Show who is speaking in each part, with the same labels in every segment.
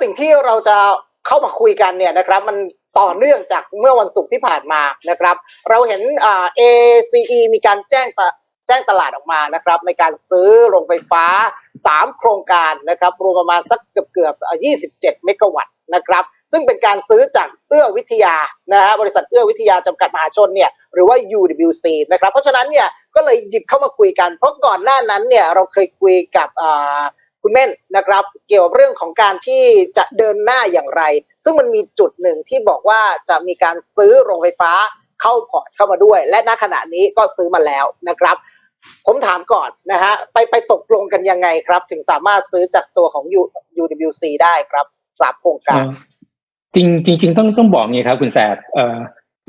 Speaker 1: สิ่งที่เราจะเข้ามาคุยกันเนี่ยนะครับมันต่อเนื่องจากเมื่อวันศุกร์ที่ผ่านมานะครับ เราเห็นอ่า ACE มีการแจ้งตะแจ้งตลาดออกมานะครับ ในการซื้อโรงไฟฟ้า 3 โครงการนะครับรวมประมาณสักเกือบเกือบ 27 เมกะวัตต์นะครับ ซึ่งเป็นการซื้อจากเอื้อวิทยานะฮะบริษัทเอื้อวิทยาจำกัดมหาชนเนี่ยหรือว่า UWC นะครับ เพราะฉะนั้นเนี่ยก็เลยหยิบเข้ามาคุยกัน เพราะก่อนหน้านั้นเนี่ยเราเคยคุยกับอ่า คุณเม่นนะครับ เกี่ยวกับเรื่องของการที่จะเดินหน้าอย่างไร ซึ่งมันมีจุดหนึ่งที่บอกว่าจะมีการซื้อโรงไฟฟ้าเข้าพอร์ตเข้ามาด้วย และณขณะนี้ก็ซื้อมาแล้วนะครับ ผมถามก่อนนะฮะไปไปตกลงกันยังไงครับ ถึงสามารถซื้อจากตัวของ U- UWC ได้ครับสามโครงการ
Speaker 2: จริงจริงต้องต้องบอกงี้ครับคุณแสบเออ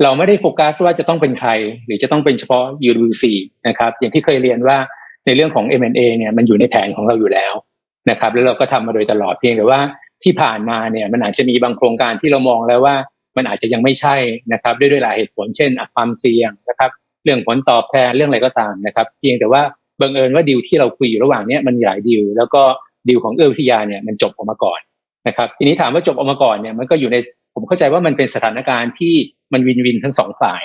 Speaker 2: เราไม่ได้โฟกัสว่าจะต้องเป็นใคร หรือจะต้องเป็นเฉพาะ UWC นะครับ อย่างที่เคยเรียนว่าในเรื่องของ M&A เนี่ยมันอยู่ในแผนของเราอยู่แล้ว นะครับแล้วเราก็ทำมาโดยตลอดเพียงแต่ว่าที่ผ่านมาเนี่ยมันอาจจะมีบางโครงการที่เรามองแล้วว่า มันอาจจะยังไม่ใช่นะครับด้วยด้วยหลายเหตุผลเช่นอะความเสี่ยงนะครับ เรื่องผลตอบแทนเรื่องอะไรก็ตามนะครับ เพียงแต่ว่าบังเอิญว่าดีลที่เราคุยอยู่ระหว่างเนี้ยมันมีหลายดีลแล้วก็ดีลของเอื้อวิทยาเนี่ยมันจบออกมาก่อนนะครับทีนี้ถามว่าจบออกมาก่อนเนี่ยมันก็อยู่ในผมเข้าใจว่ามันเป็นสถานการณ์ที่มันวินวินทั้งสองฝ่าย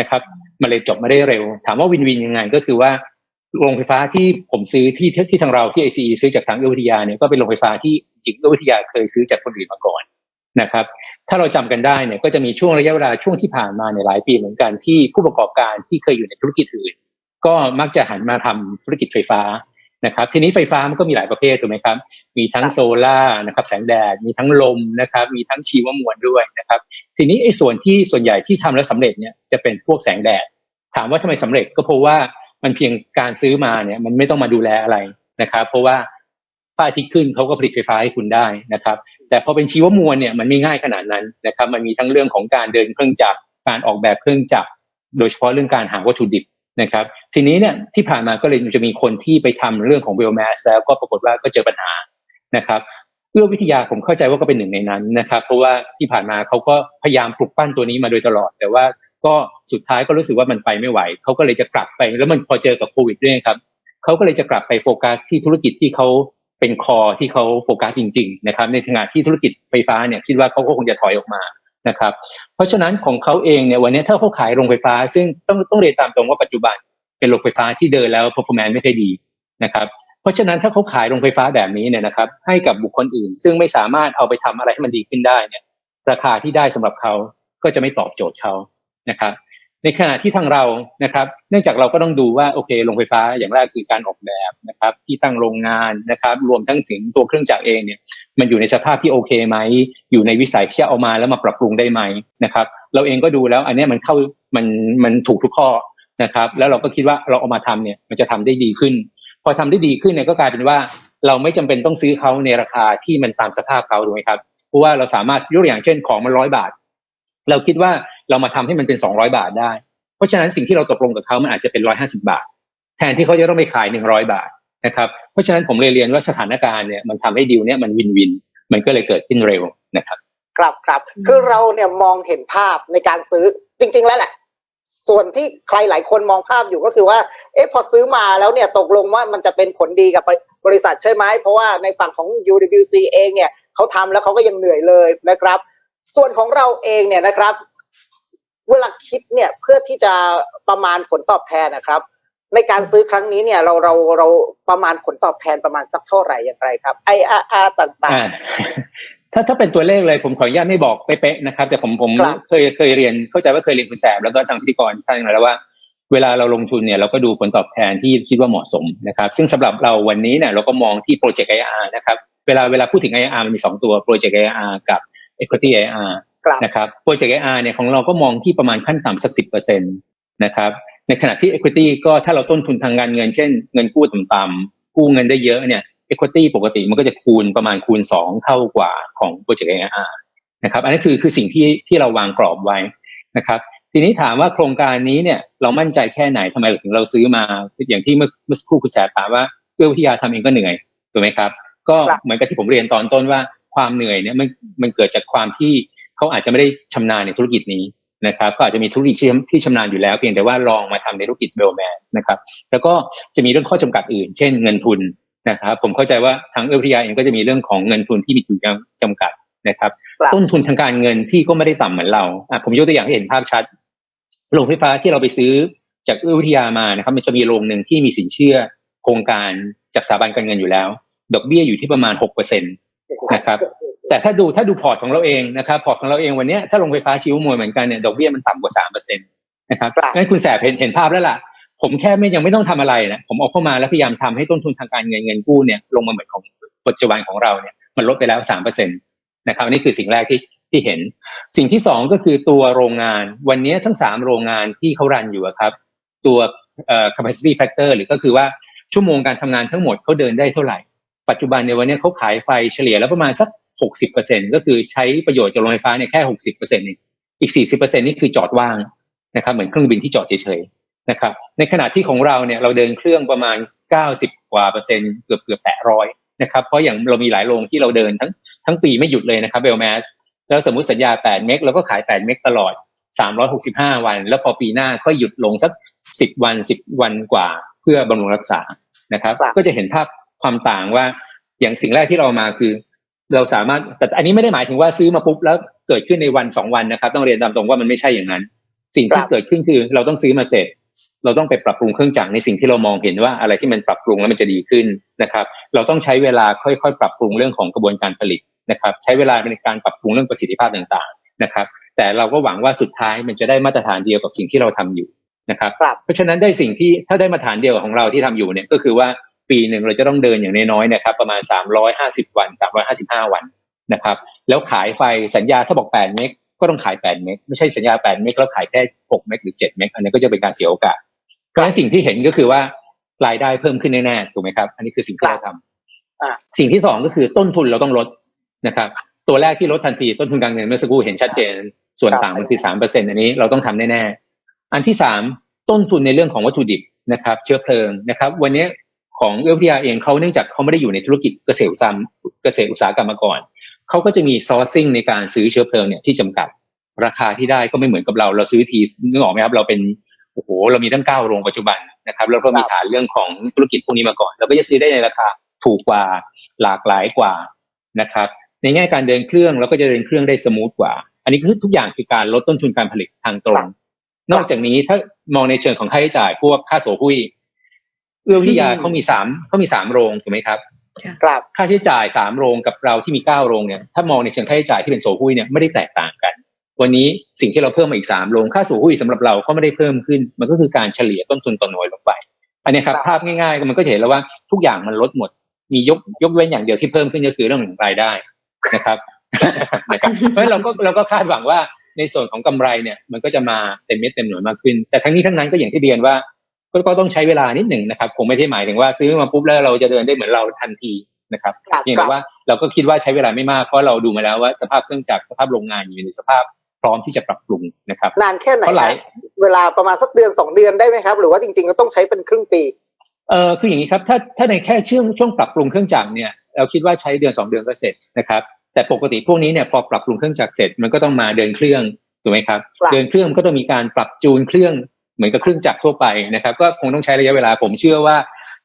Speaker 2: นะครับมันเลยจบมาได้เร็ว ถามว่าวินวินยังไงก็คือว่า โรงไฟฟ้าที่ผมซื้อที่ที่ที่ทางเราที่ไอซีซื้อจากทางเอื้อวิทยาเนี่ยก็เป็นโรงไฟฟ้าที่จริงเอื้อวิทยาเคยซื้อจากคนอื่นมาก่อนนะครับ ถ้าเราจำกันได้เนี่ยก็จะมีช่วงระยะเวลาช่วงที่ผ่านมาในยหลายปีเหมือนกันที่ผู้ประกอบการที่เคยอยู่ในธุรกิจอื่น ก็มักจะหันมาทำธุรกิจไฟฟ้านะครับทีนี้ไฟฟ้ามันก็มีหลายประเภทถูกไหมครับ มีทั้งโซล่านะครับแสงแดด มีทั้งลมนะครับมีทั้งชีวมวลด้วยนะครับทีนี้ไอ้ส่วนที่ส่วนใหญ่ที่ทำแล้วสำเร็จเนี่ยจะเป็นพวกแสงแดด ถามว่าทำไมสำเร็จก็เพราะว่า มันเพียงการซื้อมาเนี่ยมันไม่ต้องมาดูแลอะไรนะครับ เพราะว่าพระอาทิตย์ขึ้นเขาก็ผลิตไฟฟ้าให้คุณได้นะครับ แต่พอเป็นชีวมวลเนี่ยมันไม่ง่ายขนาดนั้นนะครับ มันมีทั้งเรื่องของการเดินเครื่องจักรการออกแบบเครื่องจักรโดยเฉพาะเรื่องการหาวัตถุดิบนะครับ ทีนี้เนี่ยที่ผ่านมาก็เลยจะมีคนที่ไปทำเรื่องของเบลแมสแล้วก็ปรากฏว่าก็เจอปัญหานะครับเอื้อวิทยาผมเข้าใจว่าก็เป็นหนึ่งในนั้นนะครับ เพราะว่าที่ผ่านมาเขาก็พยายามปลุกปั้นตัวนี้มาโดยตลอด แต่ว่า ก็สุดท้ายก็รู้สึกว่ามันไปไม่ไหวเขาก็เลยจะกลับไป แล้วมันพอเจอกับโควิดด้วยครับเขาก็เลยจะกลับไปโฟกัสที่ธุรกิจที่เขาเป็นคอที่เขาโฟกัสจริง ๆ นะครับ ในขณะที่ธุรกิจไฟฟ้าเนี่ยคิดว่าเขาก็คงจะถอยออกมานะครับ เพราะฉะนั้นของเขาเองเนี่ยวันนี้ถ้าเขาขายโรงไฟฟ้า ซึ่งต้องต้องเรียนตามตรงว่าปัจจุบันเป็นโรงไฟฟ้าที่เดินแล้ว performance ไม่ค่อยดีนะครับเพราะฉะนั้นถ้าเขาขายโรงไฟฟ้าแบบนี้เนี่ยนะครับให้กับบุคคลอื่น ซึ่งไม่สามารถเอาไปทำอะไรให้มันดีขึ้นได้เนี่ยราคาที่ได้สำหรับเขาก็จะไม่ตอบโจทย์เขา นะครับ ในขณะที่ทางเรานะครับ เนื่องจากเราก็ต้องดูว่าโอเคโรงไฟฟ้าอย่างแรกคือการออกแบบนะครับ ที่ตั้งโรงงานนะครับ รวมทั้งถึงตัวเครื่องจักรเองเนี่ย มันอยู่ในสภาพที่โอเคไหม อยู่ในวิสัยที่จะเอามาแล้วมาปรับปรุงได้ไหมนะครับ เราเองก็ดูแล้วอันนี้มันเข้ามันมันถูกทุกข้อนะครับ แล้วเราก็คิดว่าเราเอามาทำเนี่ยมันจะทำได้ดีขึ้น พอทำได้ดีขึ้นเนี่ยก็กลายเป็นว่าเราไม่จำเป็นต้องซื้อเขาในราคาที่มันตามสภาพเขาถูกไหมครับ เพราะว่าเราสามารถยกตัวอย่างเช่นของมันร้อยบาท เราคิดว่า เรามาทำให้มันเป็นสองร้อยบาทได้ เพราะฉะนั้นสิ่งที่เราตกลงกับเขามันอาจจะเป็นร้อยห้าสิบาท แทนที่เขาจะต้องไปขายหนึ่งร้อยบาทนะครับเพราะฉะนั้นผมเลยเรียนว่าสถานการณ์เนี่ยมันทำให้ดีลเนี่ยมันวินวิน มันก็เลยเกิดขึ้นเร็วนะครับ
Speaker 1: ครับครับคือเราเนี่ยมองเห็นภาพในการซื้อจริง ๆ แล้วแหละส่วนที่ใครหลายคนมองภาพอยู่ก็คือว่า เอ๊ะพอซื้อมาแล้วเนี่ยตกลงว่ามันจะเป็นผลดีกับบริษัทใช่ไหม เพราะว่าในฝั่งของ UWC เองเนี่ยเขาทำแล้วเขาก็ยังเหนื่อยเลยนะครับ ส่วนของเราเองเนี่ยนะครับ เวลาคิดเนี่ยเพื่อที่จะประมาณผลตอบแทนนะครับ ในการซื้อครั้งนี้เนี่ยเราเราเราประมาณผลตอบแทนประมาณสักเท่าไหร่อย่างไรครับ IRR ต่าง
Speaker 2: อ่าถ้าถ้าเป็นตัวเลขเลยผมขออนุญาตไม่บอกเป๊ะๆนะครับ แต่ผมผม
Speaker 1: ครับ
Speaker 2: เคยเคยเรียนเข้าใจว่าเคยเรียนคุณแสบแล้วก็ทางพิธีกรท่านหนึ่งแล้วว่าเวลาเราลงทุนเนี่ยเราก็ดูผลตอบแทนที่คิดว่าเหมาะสมนะครับ ซึ่งสำหรับเราวันนี้เนี่ยเราก็มองที่ project IRR นะครับ เวลาเวลาพูดถึง IRR มันมีสองตัว project IRR กับ equity IRR
Speaker 1: ๆครับ
Speaker 2: นะครับ project IRR เนี่ยของเราก็มองที่ประมาณขั้นต่ำสักสิบเปอร์เซ็นตนะครับในขณะที่ equity ก็ถ้าเราต้นทุนทางการเงินเช่นเงินกู้ต่ำๆกู้เงินได้เยอะเนี่ย equity ปกติมันก็จะคูณประมาณคูณสองเท่ากว่าของ project IRR นะครับอันนี้คือคือสิ่งที่ที่เราวางกรอบไว้นะครับทีนี้ถามว่าโครงการนี้เนี่ยเรามั่นใจแค่ไหนทำไมถึงเราซื้อมา อย่างที่เมื่อเมื่อสักครู่คุณแสบถามว่าเอื้อวิทยาทำเองก็เหนื่อยถูกไหมครับ ก็
Speaker 1: ครับ
Speaker 2: เหมือนกับที่ผมเรียนตอนต้นว่าความเหนื่อยเนี่ยมันมันเกิดจากความที่ เขาอาจจะไม่ได้ชำนาญในธุรกิจนี้นะครับก็อาจจะมีธุรกิจที่ที่ชำนาญอยู่แล้ว เพียงแต่ว่าลองมาทำในธุรกิจเบลแมสนะครับแล้วก็จะมีเรื่องข้อจำกัดอื่น เช่นเงินทุนนะครับผมเข้าใจว่าทางเอื้อวิทยาเองก็จะมีเรื่องของเงินทุนที่มีอยู่จำกัดนะครับ
Speaker 1: ครับ
Speaker 2: ต้นทุนทางการเงินที่ก็ไม่ได้ต่ำเหมือนเราอะผมยกตัวอย่างให้เห็นภาพชัดโรงไฟฟ้าที่เราไปซื้อจากเอื้อวิทยามานะครับ มันจะมีโรงหนึ่งที่มีสินเชื่อโครงการจากสถาบันการเงินอยู่แล้ว ดอกเบี้ยอยู่ที่ประมาณหกเปอร์เซ็นตนะครับ แต่ถ้าดูถ้าดูพอร์ตของเราเองนะครับพอร์ตของเราเองวันเนี้ยถ้าโรงไฟฟ้าชิวมวยเหมือนกันเนี่ยดอกเบี้ยมันต่ำกว่าสามเปอร์เซ็นต์นะครับ
Speaker 1: ครับ
Speaker 2: งั้นคุณแสบเห็นเห็นภาพแล้วล่ะ ผมแค่ไม่ยังไม่ต้องทำอะไรนะผมเอาเข้ามาแล้วพยายามทำให้ต้นทุนทางการเงินเงินกู้เนี่ยลงมาเหมือนของปัจจุบันของเราเนี่ยมันลดไปแล้วสามเปอร์เซ็นต์นะครับอันนี่คือสิ่งแรกที่ที่เห็น สิ่งที่สองก็คือตัวโรงงาน วันนี้ทั้งสามโรงงานที่เขารันอยู่อะครับ ตัวเอ่อ capacity factor หรือก็คือว่าชั่วโมงการทำงานทั้งหมดเขาเดินได้เท่าไหร่ ปัจจุบันในยวันนี้เขาขายไฟเฉลี่ยแล้วประมาณสัก หกสิบเปอร์เซ็นก็คือใช้ประโยชน์จากโรงไฟฟ้าเนี่ยแค่หกสิบเปอร์เซ็นต์อีกสี่สิบเปอร์เซ็นนี่คือจอดว่างนะครับเหมือนเครื่องบินที่จอดเฉยๆนะครับในขณะที่ของเราเนี่ยเราเดินเครื่องประมาณเก้าสิบกว่าเปอร์เซ็นต์เกือบเกือบแตะร้อยนะครับเพราะอย่างเรามีหลายโรงที่เราเดินทั้งทั้งปีไม่หยุดเลยนะครับเบลแมสแล้วสมมุติสัญญา 8 เมกเราก็ขาย 8 เมกตลอด 365 วัน แล้วพอปีหน้าก็หยุดลงสัก 10 วัน 10 วันกว่า เพื่อบำรุงรักษานะครับ
Speaker 1: ครับ
Speaker 2: ก็จะเห็นภาพความต่างว่าอย่างสิ่งแรกที่เรามาคือ เราสามารถแต่อันนี้ไม่ได้หมายถึงว่าซื้อมาปุ๊บแล้วเกิดขึ้นในวันสองวันนะครับ ต้องเรียนตามตรงว่ามันไม่ใช่อย่างนั้น สิ่งที่
Speaker 1: ครับ
Speaker 2: เกิดขึ้นคือเราต้องซื้อมาเสร็จ เราต้องไปปรับปรุงเครื่องจักรในสิ่งที่เรามองเห็นว่าอะไรที่มันปรับปรุงแล้วมันจะดีขึ้นนะครับ เราต้องใช้เวลาค่อยๆ ปรับปรุงเรื่องของกระบวนการผลิตนะครับ ใช้เวลาในการปรับปรุงเรื่องประสิทธิภาพต่างๆนะครับ แต่เราก็หวังว่าสุดท้ายมันจะได้มาตรฐานเดียวกับสิ่งที่เราทำอยู่นะครับ
Speaker 1: ครับ
Speaker 2: เพราะฉะนั้นได้สิ่งที่ถ้าได้มาตรฐานเดียวของเราที่ทำอยู่เนี่ยก็คือว่า ปีหนึ่งเราจะต้องเดินอย่างน้อยๆนะครับประมาณ 350 วัน 355 วันนะครับแล้วขายไฟสัญญาถ้าบอก 8 เมกก็ต้องขาย 8 เมกไม่ใช่สัญญา 8 เมกแล้วขายแค่ 6 เมกหรือ 7 เมกอันนี้ก็จะเป็นการเสียโอกาสเพราะฉะนั้นสิ่งที่เห็นก็คือว่ารายได้เพิ่มขึ้นแน่ๆถูกไหมครับ อันนี้คือสิ่งที่เราทำ
Speaker 1: อ่า
Speaker 2: สิ่งที่สองก็คือต้นทุนเราต้องลดนะครับตัวแรกที่ลดทันทีต้นทุนการเงินเมื่อสักครู่เห็นชัดเจน ส่วนต่างมันคือสามเปอร์เซ็นอันนี้เราต้องทำแน่ๆอันที่สามต้นทุนในเรื่องของวัตถุดิบนะครับ เชื้อเพลิงนะครับ วันนี้ ของเอลพีอาเองเขาเนื่องจากเขาไม่ได้อยู่ในธุรกิจเกษตรอุตสาหเกษตรอุตสาหกรรมมาก่อนเขาก็จะมีซอร์ซิ่งในการซื้อเชื้อเพลิงเนี่ยที่จำกัดราคาที่ได้ก็ไม่เหมือนกับเราเราซื้อทีนึกออกไหมครับ เราเป็นโอ้โหเรามีตั้งเก้าโรงปัจจุบันนะครับ แล้วก็มีฐานเรื่องของธุรกิจพวกนี้มาก่อน เราก็จะซื้อได้ในราคาถูกกว่าหลากหลายกว่านะครับ ในแง่การเดินเครื่องเราก็จะเดินเครื่องได้สมูทกว่า อันนี้คือทุกอย่างคือการลดต้นทุนการผลิตทางตรง นอกจากนี้ถ้ามองในเชิงของค่าใช้จ่ายพวกค่าโสหุ้ย เอื้อวิทยา
Speaker 3: อืม
Speaker 2: เขามีสามเขามีสามโรงถูกไหมครับ
Speaker 1: ครับ
Speaker 2: ค่าใช้จ่ายสามโรงกับเราที่มีเก้าโรงเนี่ยถ้ามองในเชิงค่าใช้จ่ายที่เป็นโสหุ้ยเนี่ยไม่ได้แตกต่างกัน วันนี้สิ่งที่เราเพิ่มมาอีกสามโรงค่าโสหุ้ยสำหรับเราก็ไม่ได้เพิ่มขึ้น มันก็คือการเฉลี่ยต้นทุนต่อหน่วยลงไป อันนี้ครับ
Speaker 1: ครับ
Speaker 2: ภาพง่ายๆมันก็จะเห็นแล้วว่าทุกอย่างมันลดหมด มียกยกเว้นอย่างเดียวที่เพิ่มขึ้นก็คือเรื่องของรายได้นะครับนะครับเพราะฉะนั้นเราก็เราก็คาดหวังว่าในส่วนของกำไรเนี่ยมันก็จะมาเต็มเม็ดเต็มหน่วยมากขึ้น แต่ทั้งนี้ทั้งนั้นก็อย่างที่เรียนว่า ก็ก็ต้องใช้เวลานิดหนึ่งนะครับคงไม่ได้หมายถึงว่าซื้อมาปุ๊บแล้วเราจะเดินได้เหมือนเราทันทีนะครับ
Speaker 1: ครับ
Speaker 2: เพียง
Speaker 1: ครั
Speaker 2: แต่
Speaker 1: บ
Speaker 2: ว่าเราก็คิดว่าใช้เวลาไม่มากเพราะเราดูมาแล้วว่าสภาพเครื่องจักรสภาพโรงงานอยู่ในสภาพพร้อมที่จะปรับปรุงนะครับ
Speaker 1: นานแค่ไหน
Speaker 2: เพราะหลาย
Speaker 1: ฮะเวลาประมาณสักเดือนสองเดือนได้ไหมครับ หรือว่าจริงๆก็ต้องใช้เป็นครึ่งปี
Speaker 2: เออคืออย่างนี้ครับถ้าถ้าในแค่ช่วงช่วงปรับปรุงเครื่องจักรเนี่ยเราคิดว่าใช้เดือนสองเดือนก็เสร็จนะครับแต่ปกติพวกนี้เนี่ยพอปรับปรุงเครื่องจักรเสร็จมันก็ต้องมาเดินเครื่องถูกไหมครับ
Speaker 1: ครับ
Speaker 2: เดินเครื่องก็ต้องมีการปรับจูนเครื่อง เหมือนกับเครื่องจักรทั่วไปนะครับ ก็คงต้องใช้ระยะเวลาผมเชื่อว่า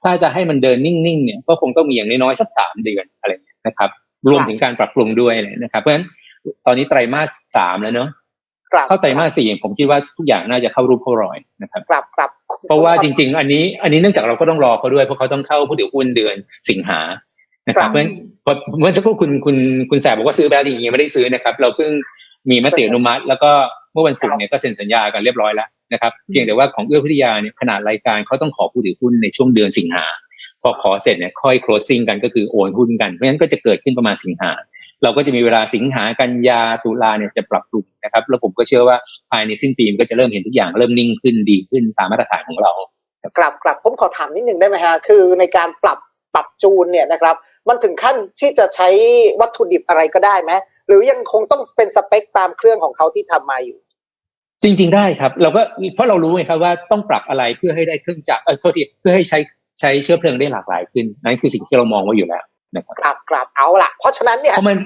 Speaker 2: ถ้าจะให้มันเดินนิ่งๆเนี่ยก็คงต้องมีอย่างน้อยๆสักสามเดือนอะไรอย่างเงี้ยนะครับรวมถึงการปรับปรุงด้วยเลยนะครับ เพราะฉะนั้นตอนนี้ไตรมาสสามแล้วเนอะ
Speaker 1: ครับ
Speaker 2: เข้าไตรมาสสี่ผมคิดว่าทุกอย่างน่าจะเข้ารูปเข้ารอยนะครับ
Speaker 1: ครับครับ
Speaker 2: เพราะว่าจริง ๆ อันนี้อันนี้เนื่องจากเราก็ต้องรอเขาด้วยเพราะเขาต้องเข้าผู้ถือหุ้นเดือนสิงหานะครับ เพราะฉะนั้นพอเมื่อสักครู่คุณคุณคุณแสบบอกว่าซื้อไปแล้วจริงๆยังไม่ได้ซื้อนะครับ เราเพิ่งมีมติอนุมัติ แล้วก็เมื่อวันศุกร์เนี่ยก็เซ็นสัญญากันเรียบร้อยแล้ว นะครับเพียงแต่ว่าของเอื้อพิทยาเนี่ยขนาดรายการเขาต้องขอผู้ถือหุ้นในช่วงเดือนสิงหาพอขอเสร็จเนี่ยค่อย closing กันก็คือโอนหุ้นกันเพราะฉะนั้นก็จะเกิดขึ้นประมาณสิงหาเราก็จะมีเวลาสิงหากันยาตุลาเนี่ยจะปรับปรุงนะครับ แล้วผมก็เชื่อว่าภายในสิ้นปีมันก็จะเริ่มเห็นทุกอย่างเริ่มนิ่งขึ้นดีขึ้นตามมาตรฐานของเรา
Speaker 1: ครับครับผมขอถามนิดหนึ่งได้ไหมฮะคือในการปรับปรับจูนเนี่ยนะครับ มันถึงขั้นที่จะใช้วัตถุดิบอะไรก็ได้ไหมหรือยังคงต้องเป็นสเปคตามเครื่องของเขาที่ทำมาอยู่
Speaker 2: จริง ๆ ได้ครับ เราก็เพราะเรารู้ไงครับว่าต้องปรับอะไรเพื่อให้ได้เครื่องจักรเออโทษทีเพื่อให้ใช้ใช้เชื้อเพลิงได้หลากหลายขึ้นนั่นคือสิ่งที่เรามองไว้อยู่แล้วนะครับ
Speaker 1: ครับครับเอาล่ะ เพราะฉะนั้นเนี่ย
Speaker 2: เพราะมัน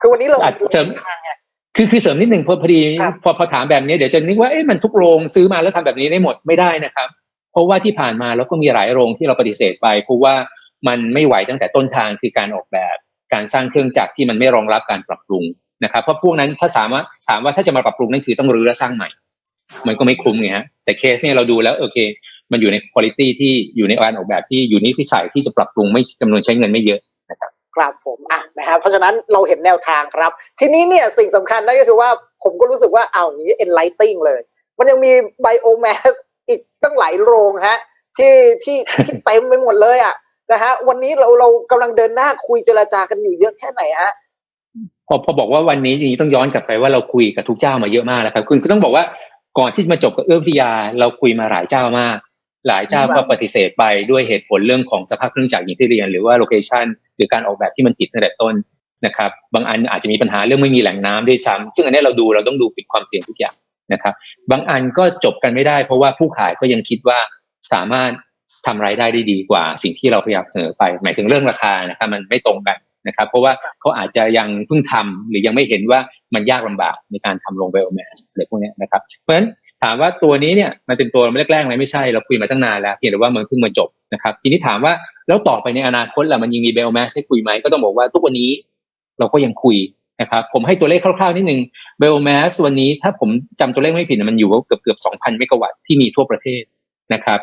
Speaker 1: คือวันนี้เรา
Speaker 2: อาจจะ
Speaker 1: ทางไง
Speaker 2: คือคือเสริมนิดหนึ่งพอพอดี
Speaker 1: ครับ
Speaker 2: พอพอถามแบบนี้เดี๋ยวจะนึกว่าเอ๊ะมันทุกโรงซื้อมาแล้วทำแบบนี้ได้หมดไม่ได้นะครับ เพราะว่าที่ผ่านมาเราก็มีหลายโรงที่เราปฏิเสธไปเพราะว่ามันไม่ไหวตั้งแต่ต้นทางคือการออกแบบ การสร้างเครื่องจักรที่มันไม่รองรับการปรับปรุง นะครับเพราะพวกนั้นถ้าสามารถถามว่าถ้าจะมาปรับปรุงนั่นคือต้องรื้อและสร้างใหม่ มันก็ไม่คุ้มไงฮะแต่เคสเนี่ยเราดูแล้วโอเค มันอยู่ในคุณภาพที่อยู่ในการออกแบบที่อยู่ในวิสัยที่จะปรับปรุงไม่จำนวนใช้เงินไม่เยอะนะ
Speaker 1: ครับครับผมอะนะครับเพราะฉะนั้นเราเห็นแนวทางครับ ทีนี้เนี่ยสิ่งสำคัญนั่นก็คือว่าผมก็รู้สึกว่าเอาอย่างนี้ enlighting เลย มันยังมีไบโอแมสอีกตั้งหลายโรงฮะที่ที่ที่เต็มไปหมดเลยอะนะฮะวันนี้เราเรากำลังเดินหน้าคุยเจรจากันอยู่เยอะแค่ไหนฮะ
Speaker 2: พอพอบอกว่าวันนี้จริงๆต้องย้อนกลับไปว่าเราคุยกับทุกเจ้ามาเยอะมากแล้วครับคุณก็ต้องบอกว่าก่อนที่จะมาจบกับเอื้อวิทยาเราคุยมาหลายเจ้ามาก หลายเจ้าก็ปฏิเสธไปด้วยเหตุผลเรื่องของสภาพเครื่องจักรอย่างที่เรียน หรือว่าโลเคชันหรือการออกแบบที่มันผิดตั้งแต่ต้นนะครับ บางอันอาจจะมีปัญหาเรื่องไม่มีแหล่งน้ำด้วยซ้ำซึ่งอันนี้เราดูเราต้องดูปิดความเสี่ยงทุกอย่างนะครับ บางอันก็จบกันไม่ได้ เพราะว่าผู้ขายก็ยังคิดว่าสามารถทำรายได้ได้ดีกว่า สิ่งที่เราพยายามเสนอไป หมายถึงเรื่องราคานะครับมันไม่ตรงกัน นะครับ เพราะว่าเขาอาจจะยังเพิ่งทำหรือยังไม่เห็นว่ามันยากลำบากในการทำลงไบโอแมสอะไรพวกนี้นะครับ เพราะฉะนั้นถามว่าตัวนี้เนี่ยมันเป็นตัวแรกๆไหมไม่ใช่เราคุยมาตั้งนานแล้วเพียงแต่ว่ามันเพิ่งมาจบนะครับ ทีนี้ถามว่าแล้วต่อไปในอนาคตล่ะมันยังมีไบโอแมสให้คุยไหมก็ต้องบอกว่าทุกวันนี้เราก็ยังคุยนะครับผมให้ตัวเลขคร่าวๆนิดนึงไบโอแมสวันนี้ถ้าผมจำตัวเลขไม่ผิดมันอยู่เกือบเกือบ2,000เมกะวัตต์ที่มีทั่วประเทศนะครับ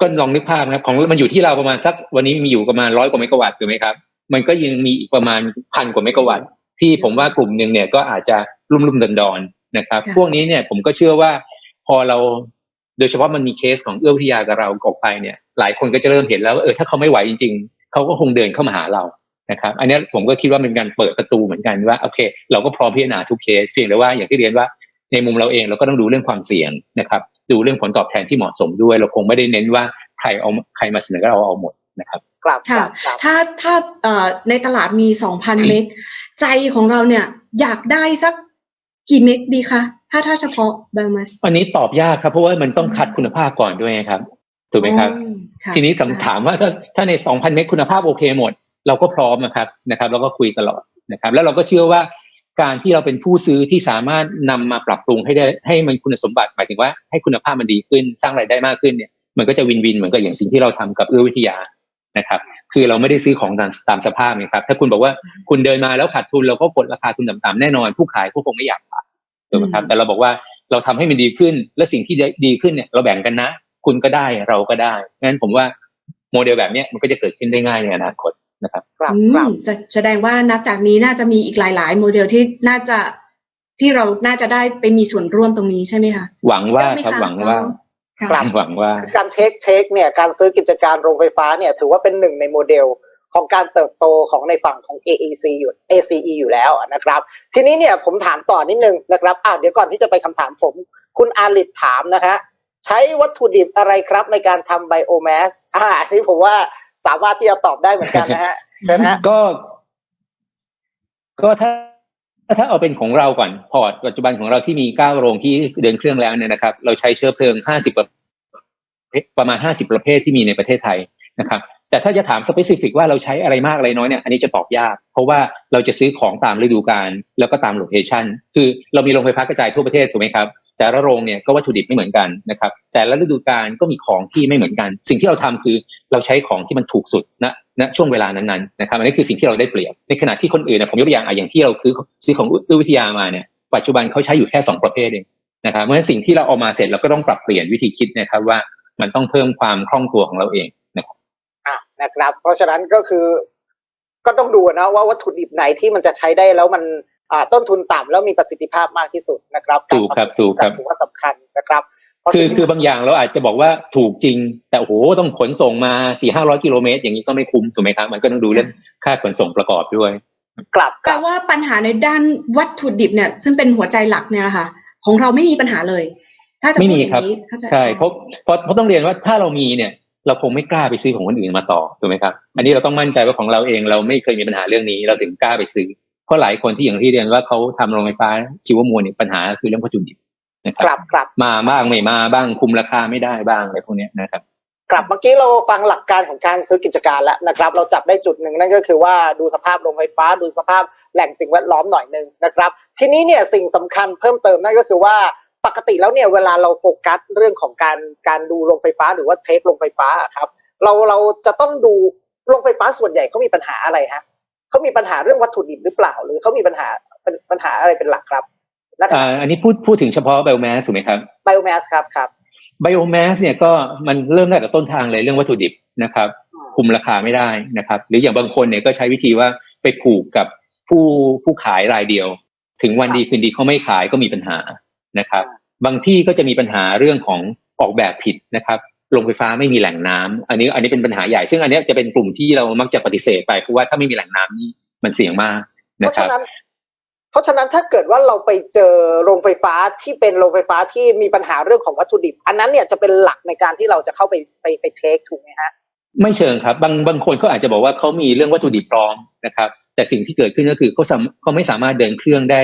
Speaker 2: ก็ลองนึกภาพนะครับของมันอยู่ที่เราประมาณสักวันนี้มีอยู่ประมาณร้อยกว่าเมกะวัตต์ถูกไหมครับ มันก็ยังมีอีกประมาณพันกว่าเมกะวัตต์ที่ผมว่ากลุ่มหนึ่งเนี่ยก็อาจจะรุ่มรุ่มดอนดอนๆนะครับ
Speaker 3: ค่ะ
Speaker 2: พวกนี้เนี่ยผมก็เชื่อว่าพอเราโดยเฉพาะมันมีเคสของเอื้อวิทยากับเราออกไปเนี่ย หลายคนก็จะเริ่มเห็นแล้วว่าเออถ้าเขาไม่ไหวจริง ๆ เขาก็คงเดินเข้ามาหาเรานะครับ อันเนี้ยผมก็คิดว่าเป็นการเปิดประตูเหมือนกันว่าโอเค เราก็พร้อมพิจารณาทุกเคสเพียงแต่ว่าอย่างที่เรียนว่าในมุมเราเองเราก็ต้องดูเรื่องความเสี่ยงนะครับ ดูเรื่องผลตอบแทนที่เหมาะสมด้วย เราคงไม่ได้เน้นว่าใครเอาใครมาเสนอก็เราเอาหมดนะครับ
Speaker 1: กลับก
Speaker 3: ค่ะ
Speaker 1: ลับกลับ
Speaker 3: ถ้าถ้าเอ่อในตลาดมี2,000เมกใจของเราเนี่ยอยากได้สักกี่เมกดีคะถ้าถ้าเฉพาะไบโอแมส
Speaker 2: อันนี้ตอบยากครับ เพราะว่ามันต้องคัดคุณภาพก่อนด้วยครับถูกไหมครับ ทีนี้สำถามว่าถ้าถ้าใน2,000เมกคุณภาพโอเคหมด เราก็พร้อมนะครับนะครับแล้วก็คุยตลอดนะครับ แล้วเราก็เชื่อว่าการที่เราเป็นผู้ซื้อที่สามารถนำมาปรับปรุงให้ได้ให้มันคุณสมบัติหมายถึงว่าให้คุณภาพมันดีขึ้น สร้างรายได้มากขึ้นเนี่ยมันก็จะวินวินเหมือนกับอย่างสิ่งที่เราทำกับเอื้อวิทยา นะครับ คือเราไม่ได้ซื้อของตามตามสภาพนะครับ ถ้าคุณบอกว่าคุณเดินมาแล้วขาดทุนเราก็กดราคาทุนต่ำๆแน่นอน ผู้ขายก็คงไม่อยากขายถูกไหมครับ
Speaker 3: อืม
Speaker 2: แต่เราบอกว่าเราทำให้มันดีขึ้น และสิ่งที่ดีขึ้นเนี่ยเราแบ่งกันนะ คุณก็ได้เราก็ได้งั้นผมว่าโมเดลแบบเนี้ยมันก็จะเกิดขึ้นได้ง่ายในอนาคตนะครับ
Speaker 1: กลับ
Speaker 3: อื
Speaker 1: กลั
Speaker 3: ม
Speaker 1: บ
Speaker 3: แสแสดงว่านับจากนี้น่าจะมีอีกหลาย ๆ โมเดลที่น่าจะที่เราน่าจะได้ไปมีส่วนร่วมตรงนี้ใช่ไหมคะ
Speaker 2: หวังว่า
Speaker 3: เยอะไหม
Speaker 2: ครับ
Speaker 3: คะ
Speaker 2: หวังว่า
Speaker 3: ค่ะ
Speaker 1: ครับ
Speaker 2: หวังว่า
Speaker 1: การเทคเทคเนี่ยการซื้อกิจการโรงไฟฟ้าเนี่ยถือว่าเป็นหนึ่งในโมเดลของการเติบโตของในฝั่งของ AEC อยู่ ACE อยู่แล้วนะครับ ทีนี้เนี่ยผมถามต่อนิดนึงนะครับอ่าเดี๋ยวก่อนที่จะไปคำถามผม คุณอาลิตถามนะคะใช้วัตถุดิบอะไรครับในการทำไบโอแมสอ่าอันนี้ผมว่าสามารถที่จะตอบได้เหมือนกันนะฮะเชิญฮะ
Speaker 2: ก็ ก็ถ้า ถ้าเอาเป็นของเราก่อนพอร์ตปัจจุบันของเราที่มีเก้าโรงที่เดินเครื่องแล้วเนี่ยนะครับ เราใช้เชื้อเพลิงห้าสิบประมาณห้าสิบประเภทที่มีในประเทศไทยนะครับ แต่ถ้าจะถามสเปซิฟิกว่าเราใช้อะไรมากอะไรน้อยเนี่ย อันนี้จะตอบยาก เพราะว่าเราจะซื้อของตามฤดูกาลแล้วก็ตามโลเคชันคือเรามีโรงไฟฟ้ากระจายทั่วประเทศถูกไหมครับ แต่ละโรงเนี่ยก็วัตถุดิบไม่เหมือนกันนะครับ แต่ละฤดูกาลก็มีของที่ไม่เหมือนกัน สิ่งที่เราทำคือเราใช้ของที่มันถูกสุดณ ณช่วงเวลานั้นๆนะครับอันนี้คือสิ่งที่เราได้เปรียบ ในขณะที่คนอื่นนะผมยกตัวอย่างอะอย่างที่เราคือซื้อของอื้อวิทยามาเนี่ยปัจจุบันเขาใช้อยู่แค่สองประเภทเองนะครับเพราะฉะนั้นสิ่งที่เราเอามาเสร็จเราก็ต้องปรับเปลี่ยนวิธีคิดนะครับว่ามันต้องเพิ่มความคล่องตัวของเราเองนะครับ
Speaker 1: อะนะครับ เพราะฉะนั้นก็คือก็ต้องดูนะว่าวัตถุดิบไหนที่มันจะใช้ได้แล้วมันอ่าต้นทุนต่ำแล้วมีประสิทธิภาพมากที่สุดนะครับ
Speaker 2: ถูกครับถูกครับ
Speaker 1: ถือว่าสำคัญนะครับเพราะ
Speaker 2: คือ
Speaker 1: สิ่งที่
Speaker 2: คือบางอย่างเราอาจจะบอกว่าถูกจริง แต่โอ้โหต้องขนส่งมาสี่ห้าร้อยกิโลเมตรอย่างนี้ก็ไม่คุ้มถูกไหมครับมันก็ต้องดูเรื่องค่าขนส่งประกอบด้วย
Speaker 1: กลับ
Speaker 3: แปลว่าปัญหาในด้านวัตถุดิบเนี่ย ซึ่งเป็นหัวใจหลักเนี่ยนะคะของเราไม่มีปัญหาเลย ถ้าจะ
Speaker 2: ไม่
Speaker 3: พูด
Speaker 2: มี
Speaker 3: อย่าง
Speaker 2: ครับ
Speaker 3: นี้เข้าใจ
Speaker 2: ใช่เพราะเพราะเพราะต้องเรียนว่าถ้าเรามีเนี่ย เราคงไม่กล้าไปซื้อของคนอื่นมาต่อถูกไหมครับอันนี้เราต้องมั่นใจว่าของเราเองเราไม่เคยมีปัญหาเรื่องนี้เราถึงกล้าไปซื้อเพราะหลายคนที่อย่างที่เรียนว่าเขาทำโรงไฟฟ้าชีวมวลเนี่ยปัญหาคือเรื่องวัตถุดิบ นะค
Speaker 1: ก
Speaker 2: รั
Speaker 1: ลั
Speaker 2: บบ
Speaker 1: กลับ
Speaker 2: มาบ้างไม่มาบ้างคุมราคาไม่ได้บ้างอะไรพวกเนี้ยนะครับ
Speaker 1: กลับเมื่อกี้เราฟังหลักการของการซื้อกิจการแล้วนะครับ เราจับได้จุดหนึ่งนั่นก็คือว่าดูสภาพโรงไฟฟ้าดูสภาพแหล่งสิ่งแวดล้อมหน่อยหนึ่งนะครับ ทีนี้เนี่ยสิ่งสำคัญเพิ่มเติมนั่นก็คือว่าปกติแล้วเนี่ยเวลาเราโฟกัสเรื่องของการการดูโรงไฟฟ้าหรือว่าเทคโรงไฟฟ้าอะครับ เราเราจะต้องดูโรงไฟฟ้าส่วนใหญ่เขามีปัญหาอะไรฮะเขามีปัญหาเรื่องวัตถุดิบหรือเปล่า หรือเขามีปัญหาเป็นปัญหาอะไรเป็นหลักครับ นะครั
Speaker 2: อ่า
Speaker 1: บ
Speaker 2: อันนี้พูดพูดถึงเฉพาะ biomass ถูกไหมครับ
Speaker 1: ไบโอแมสครับครับ
Speaker 2: biomass เนี่ยก็มันเริ่มได้แต่ต้นทางเลยเรื่องวัตถุดิบนะครับ คุมราคาไม่ได้นะครับ หรืออย่างบางคนเนี่ยก็ใช้วิธีว่าไปผูกกับผู้ผู้ขายรายเดียว ถึงวันดีคืนดีเขาไม่ขายก็มีปัญหานะครับ บางที่ก็จะมีปัญหาเรื่องของออกแบบผิดนะครับโรงไฟฟ้าไม่มีแหล่งน้ำอันนี้อันนี้เป็นปัญหาใหญ่ ซึ่งอันเนี้ยจะเป็นกลุ่มที่เรามักจะปฏิเสธไปเพราะว่าถ้าไม่มีแหล่งน้ำนี่มันเสี่ยงมาก
Speaker 1: เพ
Speaker 2: นะ
Speaker 1: ราะ
Speaker 2: ครั
Speaker 1: ฉะ
Speaker 2: บ
Speaker 1: นั้น เพราะฉะนั้นถ้าเกิดว่าเราไปเจอโรงไฟฟ้าที่เป็นโรงไฟฟ้าที่มีปัญหาเรื่องของวัตถุดิบ อันนั้นเนี่ยจะเป็นหลักในการที่เราจะเข้าไปไปไปเช็คถูกไหมฮะ
Speaker 2: ไม่เชิงครับ บางบางคนเขาอาจจะบอกว่าเขามีเรื่องวัตถุดิบพร้อมนะครับ แต่สิ่งที่เกิดขึ้นก็คือเขาสามเขาไม่สามารถเดินเครื่องได้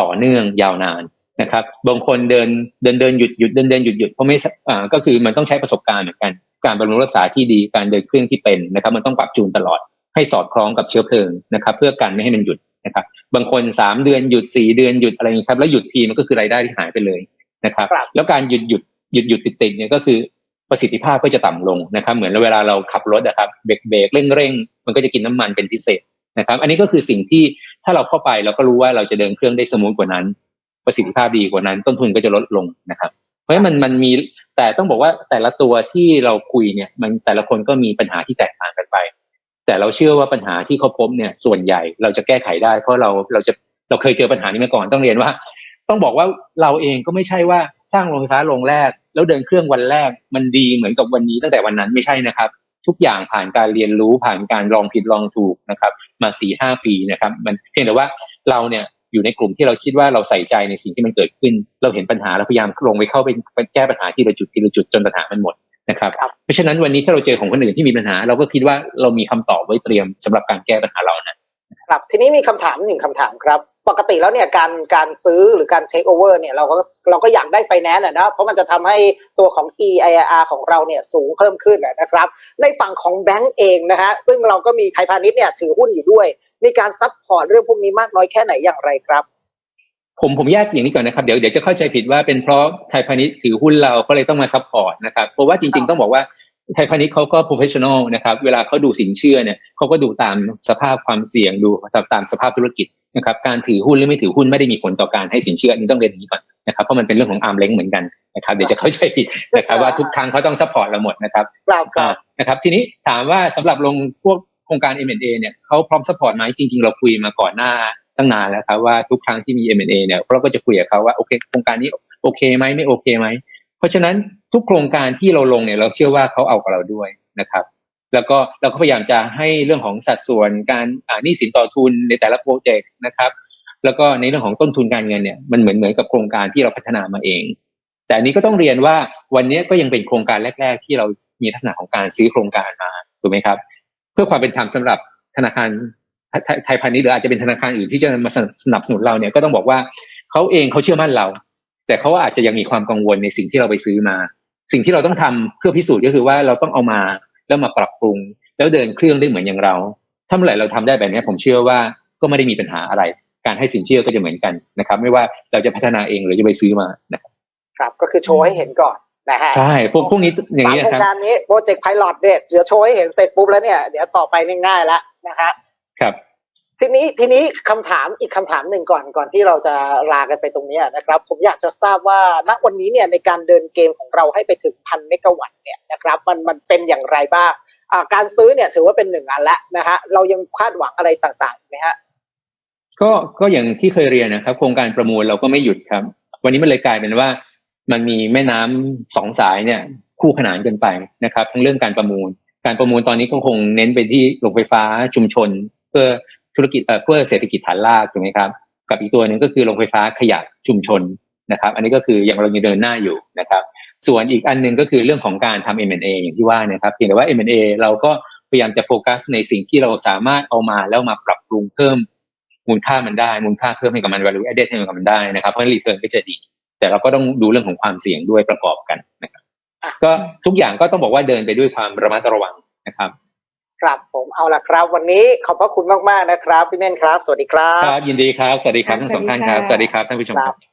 Speaker 2: ต่อเนื่องยาวนานนะครับ บางคนเดินเดินเดินหยุดหยุดเดินเดินหยุดหยุดเพราะไม่สอ่าก็คือมันต้องใช้ประสบการณ์เหมือนกัน การบำรุงรักษาที่ดีการเดินเครื่องที่เป็นนะครับ มันต้องปรับจูนตลอดให้สอดคล้องกับเชื้อเพลิงนะครับ เพื่อกันไม่ให้มันหยุด นะครับบางคนสามเดือนหยุดสี่เดือนหยุดอะไรอย่างนี้ครับแล้วหยุดทีมันก็คือรายได้ที่หายไปเลยนะครับ
Speaker 1: ครับ
Speaker 2: แล้วการหยุดหยุดหยุดหยุดติดติดๆเนี่ยก็คือประสิทธิภาพก็จะต่ำลงนะครับ เหมือนเวลาเราขับรถนะครับเบรกเบรกเร่งเร่งมันก็จะกินน้ำมันเป็นพิเศษนะครับ อันนี้ก็คือสิ่งที่ถ้าเราเข้าไปเราก็รู้ว่าเราจะเดินเครื่องได้สมูทกว่านั้น ประสิทธิภาพดีกว่านั้น ต้นทุนก็จะลดลงนะครับ เพราะฉะนั้นมันมันมีแต่ต้องบอกว่าแต่ละตัวที่เราคุยเนี่ยมันแต่ละคนก็มีปัญหาที่แตกต่างกันไป แต่เราเชื่อว่าปัญหาที่เขาพบเนี่ยส่วนใหญ่เราจะแก้ไขได้ เพราะเราเราจะเราเคยเจอปัญหานี้มาก่อนต้องเรียนว่า ต้องบอกว่าเราเองก็ไม่ใช่ว่าสร้างโรงไฟฟ้าโรงแรก แล้วเดินเครื่องวันแรก มันดีเหมือนกับวันนี้ตั้งแต่วันนั้นไม่ใช่นะครับ ทุกอย่างผ่านการเรียนรู้ผ่านการลองผิดลองถูกนะครับ มาสี่ห้าปีนะครับ มันเพียงแต่ว่าเราเนี่ยอยู่ในกลุ่มที่เราคิดว่าเราใส่ใจในสิ่งที่มันเกิดขึ้น เราเห็นปัญหาเราพยายามลงไปเข้าไปแก้ปัญหาที่ละจุดทีละจุดจนปัญหามันหมด นะครับ
Speaker 1: ครับ
Speaker 2: เพราะฉะนั้นวันนี้ถ้าเราเจอของคนอื่นที่มีปัญหา เราก็คิดว่าเรามีคำตอบไว้เตรียมสำหรับการแก้ปัญหาเรานะ
Speaker 1: ครับทีนี้มีคำถามหนึ่งคำถามครับ ปกติแล้วเนี่ยการการซื้อหรือการเทคโอเวอร์เนี่ยเราก็เราก็อยากได้ไฟแนนซ์นะนะเพราะมันจะทำให้ตัวของ EIR ของเราเนี่ยสูงเพิ่มขึ้นนะครับ ในฝั่งของแบงก์เองนะฮะซึ่งเราก็มีไทยพาณิชย์เนี่ยถือหุ้นอยู่ด้วย มีการซัพพอร์ตเรื่องพวกนี้มากน้อยแค่ไหนอย่างไรครับ
Speaker 2: ผมผมแยกอย่างนี้ก่อนนะครับเดี๋ยวเดี๋ยวจะเข้าใจผิดว่าเป็นเพราะไทยพาณิชย์ถือหุ้นเราก็เลยต้องมาซัพพอร์ตนะครับเพราะว่าจริงๆต้องบอกว่าไทยพาณิชย์เขาก็ professional นะครับเวลาเขาดูสินเชื่อเนี่ยเขาก็ดูตามสภาพความเสี่ยงดูตามตามสภาพธุรกิจนะครับการถือหุ้นหรือไม่ถือหุ้นไม่ได้มีผลต่อการให้สินเชื่ออันนี้ต้องเรียนอย่างนี้ก่อนนะครับเพราะมันเป็นเรื่องของอาร์มเล้งเหมือนกันนะครับเดี๋ยวจะเข้าใจผิดนะครับว่าทุกครั้งเขาต้องซัพพอร์ตเราหมดนะครับ
Speaker 1: ครับค
Speaker 2: อ่า
Speaker 1: รับ
Speaker 2: นะครับทีนี้ถามว่าสำหรับลงพวกโครงการ M&A เนี่ยเขาพร้อมสปอร์ตไหมจริง ๆ เราคุยมาก่อนหน้า ตั้งนานแล้วครับว่าทุกครั้งที่มี M&A เนี่ยเราก็จะคุยกับเขาว่าโอเคโครงการนี้โอเคไหมไม่โอเคไหมเพราะฉะนั้นทุกโครงการที่เราลงเนี่ยเราเชื่อว่าเขาเอากับเราด้วยนะครับแล้วก็เราก็พยายามจะให้เรื่องของสัดส่วนการอ่าหนี้สินต่อทุนในแต่ละโปรเจกต์นะครับ แล้วก็ในเรื่องของต้นทุนการเงินเนี่ยมันเหมือนเหมือนกับโครงการที่เราพัฒนามาเอง แต่อันนี้ก็ต้องเรียนว่าวันนี้ก็ยังเป็นโครงการแรก ๆ ที่เรามีลักษณะของการซื้อโครงการมาถูกไหมครับ เพื่อความเป็นธรรมสำหรับธนาคาร ไทยไทยพาณิชย์หรืออาจจะเป็นธนาคารอื่นที่จะมาสนับสนุนเราเนี่ยก็ต้องบอกว่าเขาเองเขาเชื่อมั่นเรา แต่เขาอาจจะยังมีความกังวลในสิ่งที่เราไปซื้อมา สิ่งที่เราต้องทำเพื่อพิสูจน์ก็คือว่าเราต้องเอามาแล้วมาปรับปรุง แล้วเดินเครื่องได้เหมือนอย่างเราถ้าเมื่อไหร่เราทำได้แบบนี้ผมเชื่อว่าก็ไม่ได้มีปัญหาอะไร การให้สินเชื่อก็จะเหมือนกันนะครับ ไม่ว่าเราจะพัฒนาเองหรือจะไปซื้อมานะครับ
Speaker 1: ครับก็คือโชว์ให้เห็นก่อนนะฮะ
Speaker 2: ใช่พวกพวกนี้อย่าง
Speaker 1: สาม
Speaker 2: นี้
Speaker 1: โคร
Speaker 2: นะค
Speaker 1: ง
Speaker 2: รับ
Speaker 1: การนี้โปรเจกต์ไพลอตเนี่ยเดี๋ยวโชว์ให้เห็นเสร็จปุ๊บแล้วเนี่ยเดี๋ยวต่อไปเนี่ยง่ายแล้วนะฮะ
Speaker 2: ครับ
Speaker 1: ทีนี้ทีนี้คำถามอีกคำถามหนึ่งก่อนก่อนที่เราจะลากันไปตรงเนี้ยนะครับ ผมอยากจะทราบว่าณวันนี้เนี่ยในการเดินเกมของเราให้ไปถึงพันเมกะวัตต์เนี่ยนะครับมันมันเป็นอย่างไรบ้างอ่าการซื้อเนี่ยถือว่าเป็นหนึ่งอันแล้วนะฮะเรายังคาดหวังอะไรต่างๆอีกไหมฮะ
Speaker 2: ก็ก็อย่างที่เคยเรียนนะครับ โครงการประมูลเราก็ไม่หยุดครับ วันนี้มันเลยกลายเป็นว่า มันมีแม่น้ำสองสายเนี่ย คู่ขนานกันไปนะครับ ทั้งเรื่องการประมูล การประมูลตอนนี้ก็คงเน้นไปที่โรงไฟฟ้าชุมชน เพื่อธุรกิจเพื่อเศรษฐกิจฐานรากถูกไหมครับ กับอีกตัวหนึ่งก็คือโรงไฟฟ้าขยะชุมชนนะครับ อันนี้ก็คือยังเรายังเดินหน้าอยู่นะครับ ส่วนอีกอันหนึ่งก็คือเรื่องของการทำ M&A อย่างที่ว่านะครับเพียงแต่ว่า M&A เราก็พยายามจะโฟกัสในสิ่งที่เราสามารถเอามาแล้วมาปรับปรุงเพิ่มมูลค่ามันได้ มูลค่าเพิ่มให้กับมัน value added ให้กับมันได้นะครับ เพราะฉะนั้น return ก็จะดี แต่เราก็ต้องดูเรื่องของความเสี่ยงด้วยประกอบกันนะครับ ก็ทุกอย่างก็ต้องบอกว่าเดินไปด้วยความระมัดระวังนะครับ
Speaker 1: ครับผมเอาละครับ วันนี้ขอบพระคุณมากๆนะครับ พี่เม่นครับ สวัสดีครั
Speaker 2: ค
Speaker 1: บ
Speaker 2: รับยินดีครับ สวัสดีครับทั้งสองท่านครับ สวัสดีครับท่านผู้ชม
Speaker 1: ค
Speaker 2: ค
Speaker 1: รั
Speaker 2: รับบ